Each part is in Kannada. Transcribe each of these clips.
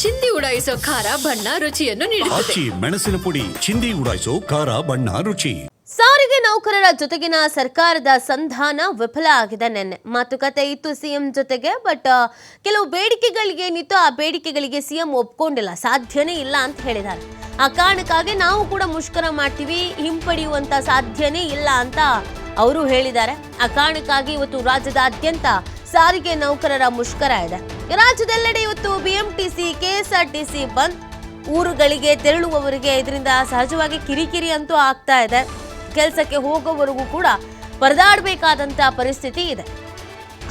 ಚಿಂದಿ ಉಡಾಯಿಸೋ ಖಾರ ಬಣ್ಣ ರುಚಿಯನ್ನು ನೀಡುತ್ತದೆ. ಆಚಿ ಮೆಣಸಿನ ಪುಡಿ ಚಿಂದಿ ಉಡಾಯಿಸೋ ಖಾರ ಬಣ್ಣ ರುಚಿ. ಸಾರಿಗೆ ನೌಕರರ ಜೊತೆಗಿನ ಸರ್ಕಾರದ ಸಂಧಾನ ವಿಫಲ ಆಗಿದೆ ನೆನ್ನೆ. ಮಾತುಕತೆ ಇತ್ತು ಸಿಎಂ ಜೊತೆಗೆ ಬಟ್ ಕೆಲವು ಬೇಡಿಕೆಗಳಿಗೇನಿತ್ತು ಆ ಬೇಡಿಕೆಗಳಿಗೆ ಸಿಎಂ ಒಪ್ಕೊಂಡಿಲ್ಲ. ಸಾಧ್ಯನೇ ಇಲ್ಲ ಅಂತ ಹೇಳಿದ್ದಾರೆ. ಆ ಕಾರಣಕ್ಕಾಗಿ ನಾವು ಕೂಡ ಮುಷ್ಕರ ಮಾಡ್ತೀವಿ ಹಿಂಪಡೆಯುವಂತ ಸಾಧ್ಯನೇ ಇಲ್ಲ ಅಂತ ಅವರು ಹೇಳಿದ್ದಾರೆ. ಆ ಕಾರಣಕ್ಕಾಗಿ ಇವತ್ತು ರಾಜ್ಯದಾದ್ಯಂತ ಸಾರಿಗೆ ನೌಕರರ ಮುಷ್ಕರ ಇದೆ. ರಾಜ್ಯದೆಲ್ಲೆಡೆ ಇವತ್ತು ಬಿಎಂಟಿಸಿ, ಕೆಎಸ್ಆರ್ಟಿಸಿ ಬಂದ್. ಊರುಗಳಿಗೆ ತೆರಳುವವರಿಗೆ ಇದರಿಂದ ಸಹಜವಾಗಿ ಕಿರಿಕಿರಿ ಅಂತೂ ಆಗ್ತಾ ಇದೆ. ಕೆಲಸಕ್ಕೆ ಹೋಗೋವರೆಗೂ ಕೂಡ ಪರದಾಡಬೇಕಾದಂತ ಪರಿಸ್ಥಿತಿ ಇದೆ.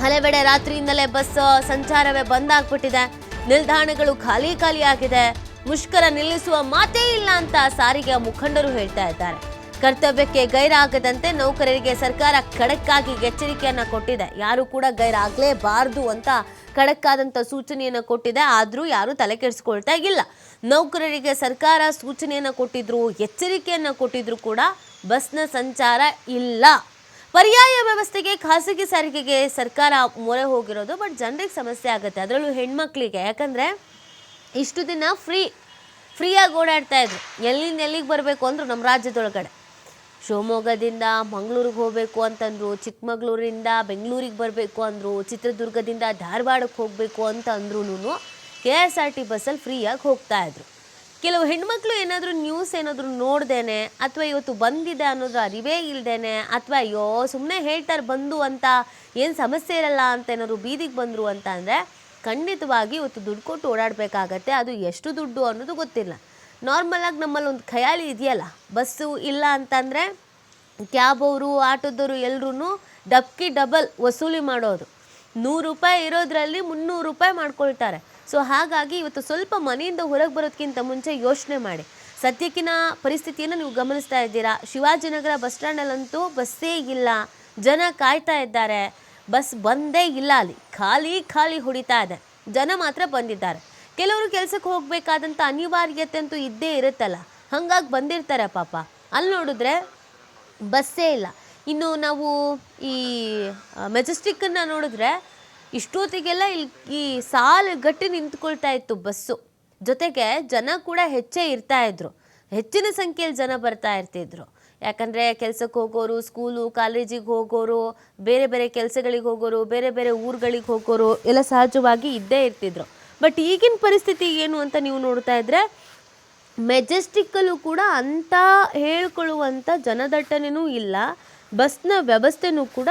ಹಲವೆಡೆ ರಾತ್ರಿಯಿಂದಲೇ ಬಸ್ ಸಂಚಾರವೇ ಬಂದ್ ಆಗ್ಬಿಟ್ಟಿದೆ. ನಿಲ್ದಾಣಗಳು ಖಾಲಿ ಖಾಲಿ ಆಗಿದೆ. ಮುಷ್ಕರ ನಿಲ್ಲಿಸುವ ಮಾತೇ ಇಲ್ಲ ಅಂತ ಸಾರಿಗೆ ಮುಖಂಡರು ಹೇಳ್ತಾ ಇದ್ದಾರೆ. ಕರ್ತವ್ಯಕ್ಕೆ ಗೈರಾಗದಂತೆ ನೌಕರರಿಗೆ ಸರ್ಕಾರ ಖಡಕ್ಕಾಗಿ ಎಚ್ಚರಿಕೆಯನ್ನು ಕೊಟ್ಟಿದೆ. ಯಾರು ಕೂಡ ಗೈರಾಗಲೇಬಾರದು ಅಂತ ಖಡಕ್ಕಾದಂಥ ಸೂಚನೆಯನ್ನು ಕೊಟ್ಟಿದೆ. ಆದರೂ ಯಾರೂ ತಲೆ ಕೆಡಿಸ್ಕೊಳ್ತಾ ಇಲ್ಲ. ನೌಕರರಿಗೆ ಸರ್ಕಾರ ಸೂಚನೆಯನ್ನು ಕೊಟ್ಟಿದ್ರು, ಎಚ್ಚರಿಕೆಯನ್ನು ಕೊಟ್ಟಿದ್ರು ಕೂಡ ಬಸ್ನ ಸಂಚಾರ ಇಲ್ಲ. ಪರ್ಯಾಯ ವ್ಯವಸ್ಥೆಗೆ ಖಾಸಗಿ ಸಾರಿಗೆಗೆ ಸರ್ಕಾರ ಮೊರೆ ಹೋಗಿರೋದು, ಬಟ್ ಜನರಿಗೆ ಸಮಸ್ಯೆ ಆಗುತ್ತೆ. ಅದರಲ್ಲೂ ಹೆಣ್ಮಕ್ಳಿಗೆ. ಯಾಕಂದರೆ ಇಷ್ಟು ದಿನ ಫ್ರೀ, ಫ್ರೀಯಾಗಿ ಓಡಾಡ್ತಾ ಇದ್ರು. ಎಲ್ಲಿಂದ ಎಲ್ಲಿಗೆ ಬರಬೇಕು ಅಂದರು ನಮ್ಮ ರಾಜ್ಯದೊಳಗಡೆ. ಶಿವಮೊಗ್ಗದಿಂದ ಮಂಗಳೂರಿಗೆ ಹೋಗಬೇಕು ಅಂತಂದರು, ಚಿಕ್ಕಮಗಳೂರಿಂದ ಬೆಂಗಳೂರಿಗೆ ಬರಬೇಕು ಅಂದರು, ಚಿತ್ರದುರ್ಗದಿಂದ ಧಾರವಾಡಕ್ಕೆ ಹೋಗಬೇಕು ಅಂತ ಅಂದ್ರೂ ಕೆ ಎಸ್ ಆರ್ ಟಿ ಬಸ್ಸಲ್ಲಿ ಫ್ರೀಯಾಗಿ ಹೋಗ್ತಾ ಇದ್ರು. ಕೆಲವು ಹೆಣ್ಮಕ್ಳು ಏನಾದರೂ ನ್ಯೂಸ್ ಏನಾದರೂ ನೋಡ್ದೇನೆ, ಅಥವಾ ಇವತ್ತು ಬಂದಿದೆ ಅನ್ನೋದ್ರ ಅರಿವೇ ಇಲ್ದೇನೆ, ಅಥವಾ ಅಯ್ಯೋ ಸುಮ್ಮನೆ ಹೇಳ್ತಾರೆ ಬಂದು ಅಂತ ಏನು ಸಮಸ್ಯೆ ಇರಲ್ಲ ಅಂತ ಏನಾದ್ರು ಬೀದಿಗೆ ಬಂದರು ಅಂತ ಖಂಡಿತವಾಗಿ ಇವತ್ತು ದುಡ್ಡು ಕೊಟ್ಟು ಓಡಾಡಬೇಕಾಗತ್ತೆ, ಅದು ಎಷ್ಟು ದುಡ್ಡು ಅನ್ನೋದು ಗೊತ್ತಿಲ್ಲ. ನಾರ್ಮಲಾಗಿ ನಮ್ಮಲ್ಲಿ ಒಂದು ಖಯಾಲಿ ಇದೆಯಲ್ಲ? ಬಸ್ಸು ಇಲ್ಲ ಅಂತಂದರೆ ಕ್ಯಾಬ್ ಅವರು, ಆಟೋದವರು ಎಲ್ಲರೂ ಡಬ್ಕಿ ಡಬಲ್ ವಸೂಲಿ ಮಾಡೋದು. ನೂರು ರೂಪಾಯಿ ಇರೋದ್ರಲ್ಲಿ ಮುನ್ನೂರು ರೂಪಾಯಿ ಮಾಡ್ಕೊಳ್ತಾರೆ. ಸೊ ಹಾಗಾಗಿ ಇವತ್ತು ಸ್ವಲ್ಪ ಮನೆಯಿಂದ ಹೊರಗೆ ಬರೋದಕ್ಕಿಂತ ಮುಂಚೆ ಯೋಚನೆ ಮಾಡಿ. ಸದ್ಯಕ್ಕಿನ ಪರಿಸ್ಥಿತಿಯನ್ನು ನೀವು ಗಮನಿಸ್ತಾ ಇದ್ದೀರಾ? ಶಿವಾಜಿನಗರ ಬಸ್ ಸ್ಟ್ಯಾಂಡಲ್ಲಂತೂ ಬಸ್ಸೇ ಇಲ್ಲ. ಜನ ಕಾಯ್ತಾ ಇದ್ದಾರೆ. ಬಸ್ ಬಂದೇ ಇಲ್ಲ ಅಲ್ಲಿ. ಖಾಲಿ ಖಾಲಿ ಹೊಡಿತಾ ಇದೆ. ಜನ ಮಾತ್ರ ಬಂದಿದ್ದಾರೆ. ಕೆಲವರು ಕೆಲಸಕ್ಕೆ ಹೋಗಬೇಕಾದಂಥ ಅನಿವಾರ್ಯತೆ ಅಂತೂ ಇದ್ದೇ ಇರುತ್ತಲ್ಲ? ಹಂಗಾಗಿ ಬಂದಿರ್ತಾರೆ ಪಾಪ. ಅಲ್ಲಿ ನೋಡಿದ್ರೆ ಬಸ್ಸೇ ಇಲ್ಲ. ಇನ್ನು ನಾವು ಈ ಮೆಜೆಸ್ಟಿಕ್ಕನ್ನು ನೋಡಿದ್ರೆ ಇಷ್ಟೊತ್ತಿಗೆಲ್ಲ ಇಲ್ಲಿ ಈ ಸಾಲು ಗಟ್ಟಿ ನಿಂತ್ಕೊಳ್ತಾ ಇತ್ತು ಬಸ್ಸು. ಜೊತೆಗೆ ಜನ ಕೂಡ ಹೆಚ್ಚೇ ಇರ್ತಾ ಇದ್ರು. ಹೆಚ್ಚಿನ ಸಂಖ್ಯೆಯಲ್ಲಿ ಜನ ಬರ್ತಾ ಇರ್ತಿದ್ರು. ಯಾಕಂದರೆ ಕೆಲಸಕ್ಕೆ ಹೋಗೋರು, ಸ್ಕೂಲು, ಕಾಲೇಜಿಗೆ ಹೋಗೋರು, ಬೇರೆ ಬೇರೆ ಕೆಲಸಗಳಿಗೆ ಹೋಗೋರು, ಬೇರೆ ಬೇರೆ ಊರುಗಳಿಗೆ ಹೋಗೋರು ಎಲ್ಲ ಸಹಜವಾಗಿ ಇದ್ದೇ ಇರ್ತಿದ್ರು. ಬಟ್ ಈಗಿನ ಪರಿಸ್ಥಿತಿ ಏನು ಅಂತ ನೀವು ನೋಡ್ತಾ ಇದ್ರೆ, ಮೆಜೆಸ್ಟಿಕ್ಕಲ್ಲೂ ಕೂಡ ಅಂತ ಹೇಳ್ಕೊಳ್ಳುವಂಥ ಜನದಟ್ಟಣೆನೂ ಇಲ್ಲ, ಬಸ್ನ ವ್ಯವಸ್ಥೆನೂ ಕೂಡ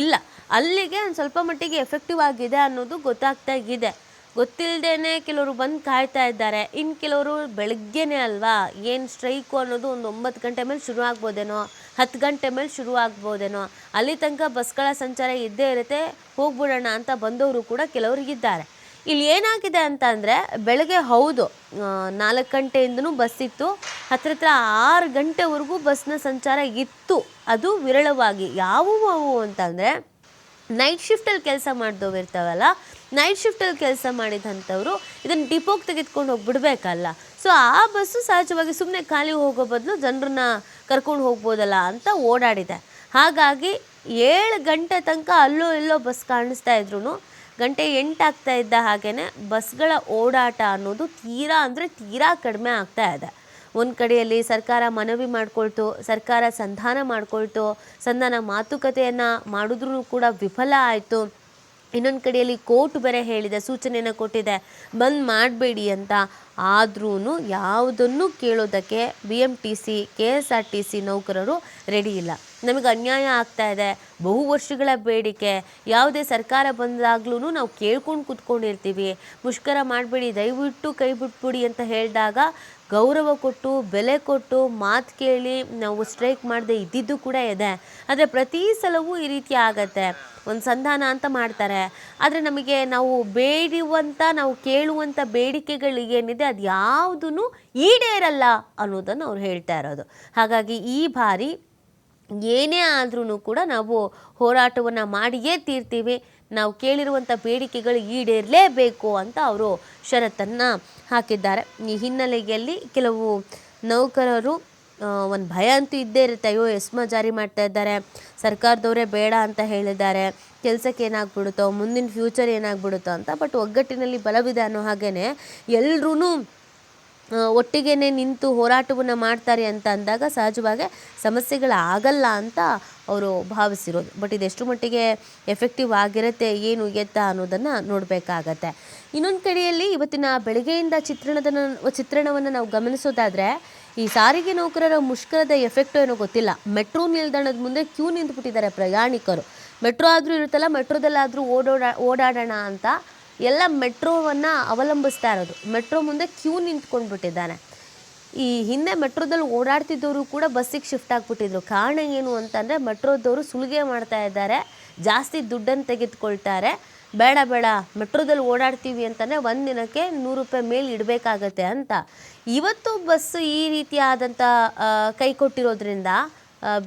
ಇಲ್ಲ. ಅಲ್ಲಿಗೆ ಒಂದು ಸ್ವಲ್ಪ ಮಟ್ಟಿಗೆ ಎಫೆಕ್ಟಿವ್ ಆಗಿದೆ ಅನ್ನೋದು ಗೊತ್ತಾಗ್ತಾ ಇದೆ. ಗೊತ್ತಿಲ್ಲದೇನೆ ಕೆಲವರು ಬಂದು ಕಾಯ್ತಾ ಇದ್ದಾರೆ. ಇನ್ನು ಕೆಲವರು ಬೆಳಗ್ಗೆನೇ ಅಲ್ವಾ, ಏನು ಸ್ಟ್ರೈಕು ಅನ್ನೋದು ಒಂದು ಒಂಬತ್ತು ಗಂಟೆ ಮೇಲೆ ಶುರು ಆಗ್ಬೋದೇನೋ, ಹತ್ತು ಗಂಟೆ ಮೇಲೆ ಶುರು ಆಗ್ಬೋದೇನೋ, ಅಲ್ಲಿ ತನಕ ಬಸ್ಗಳ ಸಂಚಾರ ಇದ್ದೇ ಇರುತ್ತೆ, ಹೋಗ್ಬಿಡೋಣ ಅಂತ ಬಂದವರು ಕೂಡ ಕೆಲವರಿಗಿದ್ದಾರೆ ಇಲ್ಲಿ ಏನಾಗಿದೆ ಅಂತ ಅಂದರೆ ಬೆಳಗ್ಗೆ ಹೌದು ನಾಲ್ಕು ಗಂಟೆಯಿಂದನೂ ಬಸ್ ಇತ್ತು. ಹತ್ರ ಹತ್ರ ಆರು ಗಂಟೆವರೆಗೂ ಬಸ್ನ ಸಂಚಾರ ಇತ್ತು. ಅದು ವಿರಳವಾಗಿ. ಯಾವುವು ಅವು ಅಂತಂದರೆ, ನೈಟ್ ಶಿಫ್ಟಲ್ಲಿ ಕೆಲಸ ಮಾಡಿದವ್ರು ಇರ್ತಾವಲ್ಲ, ನೈಟ್ ಶಿಫ್ಟಲ್ಲಿ ಕೆಲಸ ಮಾಡಿದಂಥವ್ರು ಇದನ್ನು ಡಿಪೋಗೆ ತೆಗೆದುಕೊಂಡು ಹೋಗಿಬಿಡ್ಬೇಕಲ್ಲ. ಸೊ, ಆ ಬಸ್ಸು ಸಹಜವಾಗಿ ಸುಮ್ಮನೆ ಖಾಲಿ ಹೋಗೋ ಬದಲು ಜನರನ್ನ ಕರ್ಕೊಂಡು ಹೋಗ್ಬೋದಲ್ಲ ಅಂತ ಓಡಾಡಿದೆ. ಹಾಗಾಗಿ ಏಳು ಗಂಟೆ ತನಕ ಅಲ್ಲೋ ಇಲ್ಲೋ ಬಸ್ ಕಾಣಿಸ್ತಾ ಇದ್ರು ಗಂಟೆ ಎಂಟಾಗ್ತಾ ಇದ್ದ ಹಾಗೆಯೇ ಬಸ್ಗಳ ಓಡಾಟ ಅನ್ನೋದು ತೀರಾ ಅಂದರೆ ತೀರಾ ಕಡಿಮೆ ಆಗ್ತಾ ಇದೆ. ಒಂದು ಕಡೆಯಲ್ಲಿ ಸರ್ಕಾರ ಮನವಿ ಮಾಡಿಕೊಳ್ತು, ಸರ್ಕಾರ ಸಂಧಾನ ಮಾಡಿಕೊಳ್ತು, ಸಂಧಾನ ಮಾತುಕತೆಯನ್ನು ಮಾಡಿದ್ರೂ ಕೂಡ ವಿಫಲ ಆಯಿತು. ಇನ್ನೊಂದು ಕಡೆಯಲ್ಲಿ ಕೋರ್ಟ್ ಬೇರೆ ಹೇಳಿದೆ, ಸೂಚನೆಯನ್ನು ಕೊಟ್ಟಿದೆ. ಬಂದ್ ಮಾಡಬೇಡಿ ಅಂತ. ಆದ್ರೂ ಯಾವುದನ್ನು ಕೇಳೋದಕ್ಕೆ B M T C K S R T C ನೌಕರರು ರೆಡಿ ಇಲ್ಲ. ನಮಗೆ ಅನ್ಯಾಯ ಆಗ್ತಾ ಇದೆ. ಬಹು ವರ್ಷಗಳ ಬೇಡಿಕೆ. ಯಾವುದೇ ಸರ್ಕಾರ ಬಂದಾಗ್ಲೂ ನಾವು ಕೇಳ್ಕೊಂಡು ಕೂತ್ಕೊಂಡಿರ್ತೀವಿ. ಮುಷ್ಕರ ಮಾಡಬೇಡಿ, ದಯವಿಟ್ಟು ಕೈ ಬಿಟ್ಬಿಡಿ ಅಂತ ಹೇಳಿದಾಗ ಗೌರವ ಕೊಟ್ಟು, ಬೆಲೆ ಕೊಟ್ಟು ಮಾತು ಕೇಳಿ ನಾವು ಸ್ಟ್ರೈಕ್ ಮಾಡದೆ ಇದ್ದಿದ್ದು ಕೂಡ ಇದೆ. ಆದರೆ ಪ್ರತಿ ಸಲವೂ ಈ ರೀತಿ ಆಗತ್ತೆ. ಒಂದು ಸಂಧಾನ ಅಂತ ಮಾಡ್ತಾರೆ. ಆದರೆ ನಮಗೆ ನಾವು ಬೇಡುವಂಥ ನಾವು ಕೇಳುವಂಥ ಬೇಡಿಕೆಗಳಿಗೇನಿದೆ ಅದು ಯಾವುದೂ ಈಡೇರಲ್ಲ ಅನ್ನೋದನ್ನು ಅವ್ರು ಹೇಳ್ತಾ ಇರೋದು. ಹಾಗಾಗಿ ಈ ಬಾರಿ ಏನೇ ಆದ್ರೂ ಕೂಡ ನಾವು ಹೋರಾಟವನ್ನು ಮಾಡಿಯೇ ತೀರ್ತೀವಿ. ನಾವು ಕೇಳಿರುವಂಥ ಬೇಡಿಕೆಗಳು ಈಡೇರಲೇಬೇಕು ಅಂತ ಅವರು ಷರತ್ತನ್ನು ಹಾಕಿದ್ದಾರೆ. ಈ ಹಿನ್ನೆಲೆಯಲ್ಲಿ ಕೆಲವು ನೌಕರರು ಒಂದು ಭಯ ಅಂತೂ ಇದ್ದೇ ಇರುತ್ತೆ. ಅಯ್ಯೋ, ಎಸ್ಮ ಜಾರಿ ಮಾಡ್ತಾ ಇದ್ದಾರೆ. ಸರ್ಕಾರದವರೇ ಬೇಡ ಅಂತ ಹೇಳಿದ್ದಾರೆ. ಕೆಲಸಕ್ಕೆ ಏನಾಗ್ಬಿಡುತ್ತೋ, ಮುಂದಿನ ಫ್ಯೂಚರ್ ಏನಾಗ್ಬಿಡುತ್ತೋ ಅಂತ. ಬಟ್ ಒಗ್ಗಟ್ಟಿನಲ್ಲಿ ಬಲವಿದೆ ಅನ್ನೋ ಹಾಗೇ ಎಲ್ರೂ ಒಟ್ಟಿಗೆನೆ ನಿಂತು ಹೋರಾಟವನ್ನು ಮಾಡ್ತಾರೆ ಅಂತ ಅಂದಾಗ ಸಹಜವಾಗಿ ಸಮಸ್ಯೆಗಳಾಗಲ್ಲ ಅಂತ ಅವರು ಭಾವಿಸಿರೋದು. ಬಟ್ ಇದೆಷ್ಟು ಮಟ್ಟಿಗೆ ಎಫೆಕ್ಟಿವ್ ಆಗಿರುತ್ತೆ, ಏನು ಎತ್ತ ಅನ್ನೋದನ್ನು ನೋಡಬೇಕಾಗತ್ತೆ. ಇನ್ನೊಂದು ಕಡೆಯಲ್ಲಿ ಇವತ್ತಿನ ಬೆಳಗ್ಗೆಯಿಂದ ಚಿತ್ರಣದ ಚಿತ್ರಣವನ್ನು ನಾವು ಗಮನಿಸೋದಾದರೆ, ಈ ಸಾರಿಗೆ ನೌಕರರ ಮುಷ್ಕರದ ಎಫೆಕ್ಟು ಏನೋ ಗೊತ್ತಿಲ್ಲ. ಮೆಟ್ರೋ ನಿಲ್ದಾಣದ ಮುಂದೆ ಕ್ಯೂ ನಿಂತುಬಿಟ್ಟಿದ್ದಾರೆ ಪ್ರಯಾಣಿಕರು. ಮೆಟ್ರೋ ಆದರೂ ಇರುತ್ತಲ್ಲ ಮೆಟ್ರೋದಲ್ಲಾದರೂ ಓಡೋಡ, ಓಡಾಡೋಣ ಅಂತ ಎಲ್ಲ ಮೆಟ್ರೋವನ್ನು ಅವಲಂಬಿಸ್ತಾ ಇರೋದು. ಮೆಟ್ರೋ ಮುಂದೆ ಕ್ಯೂ ನಿಂತ್ಕೊಂಡ್ಬಿಟ್ಟಿದ್ದಾನೆ ಈ ಹಿಂದೆ ಮೆಟ್ರೋದಲ್ಲಿ ಓಡಾಡ್ತಿದ್ದವರು ಕೂಡ ಬಸ್ಸಿಗೆ ಶಿಫ್ಟ್ ಆಗಿಬಿಟ್ಟಿದ್ರು. ಕಾರಣ ಏನು ಅಂತಂದರೆ ಮೆಟ್ರೋದವರು ಸುಲಿಗೆ ಮಾಡ್ತಾ ಇದ್ದಾರೆ. ಜಾಸ್ತಿ ದುಡ್ಡನ್ನು ತೆಗೆದುಕೊಳ್ತಾರೆ. ಬೇಡ ಬೇಡ, ಮೆಟ್ರೋದಲ್ಲಿ ಓಡಾಡ್ತೀವಿ ಅಂತಲೇ ಒಂದು ದಿನಕ್ಕೆ ನೂರು ರೂಪಾಯಿ ಮೇಲೆ ಇಡಬೇಕಾಗತ್ತೆ ಅಂತ. ಇವತ್ತು ಬಸ್ ಈ ರೀತಿಯಾದಂಥ ಕೈ ಕೊಟ್ಟಿರೋದ್ರಿಂದ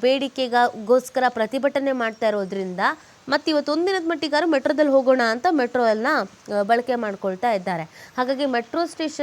ಬೇಡಿಕೆಗೋಸ್ಕರ ಪ್ರತಿಭಟನೆ ಮಾಡ್ತಾ ಇರೋದ್ರಿಂದ ಮತ್ತು ಇವತ್ತು ಒಂದಿನದ ಮಟ್ಟಿಗಾರು ಮೆಟ್ರೋದಲ್ಲಿ ಹೋಗೋಣ ಅಂತ ಮೆಟ್ರೋ ಎಲ್ಲ ಬಳಕೆ ಮಾಡ್ಕೊಳ್ತಾ ಇದ್ದಾರೆ. ಹಾಗಾಗಿ ಮೆಟ್ರೋ ಸ್ಟೇಷನ್